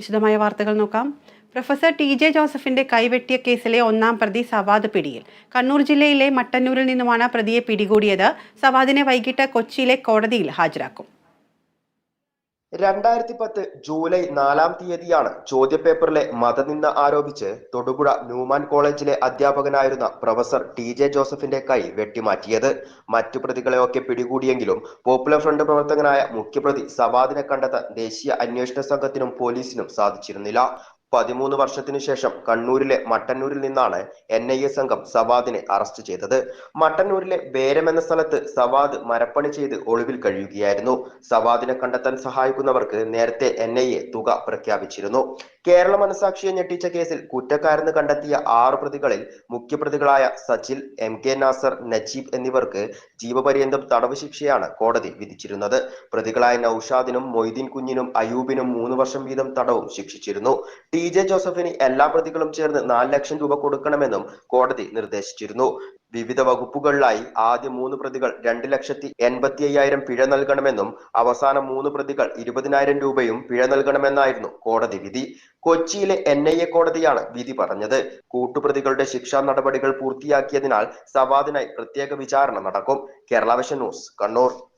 വിശദമായ വാർത്തകൾ നോക്കാം. പ്രൊഫസർ ടി ജെ ജോസഫിന്റെ കൈവെട്ടിയ കേസിലെ ഒന്നാം പ്രതി സവാദ് പിടിയിൽ. കണ്ണൂർ ജില്ലയിലെ മട്ടന്നൂരിൽ നിന്നുമാണ് പ്രതിയെ പിടികൂടിയത്. സവാദിനെ വൈകിട്ട് കൊച്ചിയിലെ കോടതിയിൽ ഹാജരാക്കും. രണ്ടായിരത്തി പത്ത് ജൂലൈ നാലാം തീയതിയാണ് ചോദ്യപേപ്പറിലെ മതനിന്ദ ആരോപിച്ച് തൊടുപുഴ ന്യൂമാൻ കോളേജിലെ അധ്യാപകനായിരുന്ന പ്രൊഫസർ ടി ജെ ജോസഫിന്റെ കൈ വെട്ടിമാറ്റിയത്. മറ്റു പ്രതികളെയൊക്കെ പിടികൂടിയെങ്കിലും പോപ്പുലർ ഫ്രണ്ട് പ്രവർത്തകനായ മുഖ്യപ്രതി സവാദിനെ കണ്ടെത്താൻ ദേശീയ അന്വേഷണ സംഘത്തിനും പോലീസിനും സാധിച്ചിരുന്നില്ല. പതിമൂന്ന് വർഷത്തിനു ശേഷം കണ്ണൂരിലെ മട്ടന്നൂരിൽ നിന്നാണ് എൻ ഐ എ സംഘം സവാദിനെ അറസ്റ്റ് ചെയ്തത്. മട്ടന്നൂരിലെ ബേരം എന്ന സ്ഥലത്ത് സവാദ് മരപ്പണി ചെയ്ത് ഒളിവിൽ കഴിയുകയായിരുന്നു. സവാദിനെ കണ്ടെത്താൻ സഹായിക്കുന്നവർക്ക് നേരത്തെ എൻ ഐ എ തുക പ്രഖ്യാപിച്ചിരുന്നു. കേരള മനസാക്ഷിയെ ഞെട്ടിച്ച കേസിൽ കുറ്റക്കാരെന്ന് കണ്ടെത്തിയ ആറ് പ്രതികളിൽ മുഖ്യപ്രതികളായ സച്ചിൽ എം കെ നാസർ നജീബ് എന്നിവർക്ക് ജീവപര്യന്തം തടവ് ശിക്ഷയാണ് കോടതി വിധിച്ചിരുന്നത്. പ്രതികളായ നൌഷാദിനും മൊയ്തീൻ കുഞ്ഞിനും അയൂബിനും മൂന്ന് വർഷം വീതം തടവും ശിക്ഷിച്ചിരുന്നു. ടി. ജെ ജോസഫിന് എല്ലാ പ്രതികളും ചേർന്ന് നാല് ലക്ഷം രൂപ കൊടുക്കണമെന്നും കോടതി നിർദ്ദേശിച്ചിരുന്നു. വിവിധ വകുപ്പുകളിലായി ആദ്യ മൂന്ന് പ്രതികൾ രണ്ട് ലക്ഷത്തി എൺപത്തി അയ്യായിരം പിഴ നൽകണമെന്നും അവസാന മൂന്ന് പ്രതികൾ ഇരുപതിനായിരം രൂപയും പിഴ നൽകണമെന്നായിരുന്നു കോടതി വിധി. കൊച്ചിയിലെ എൻ ഐ എ കോടതിയാണ് വിധി പറഞ്ഞത്. കൂട്ടുപ്രതികളുടെ ശിക്ഷാ നടപടികൾ പൂർത്തിയാക്കിയതിനാൽ സവാദിനായി പ്രത്യേക വിചാരണ നടക്കും. Kerala vision news Kannur.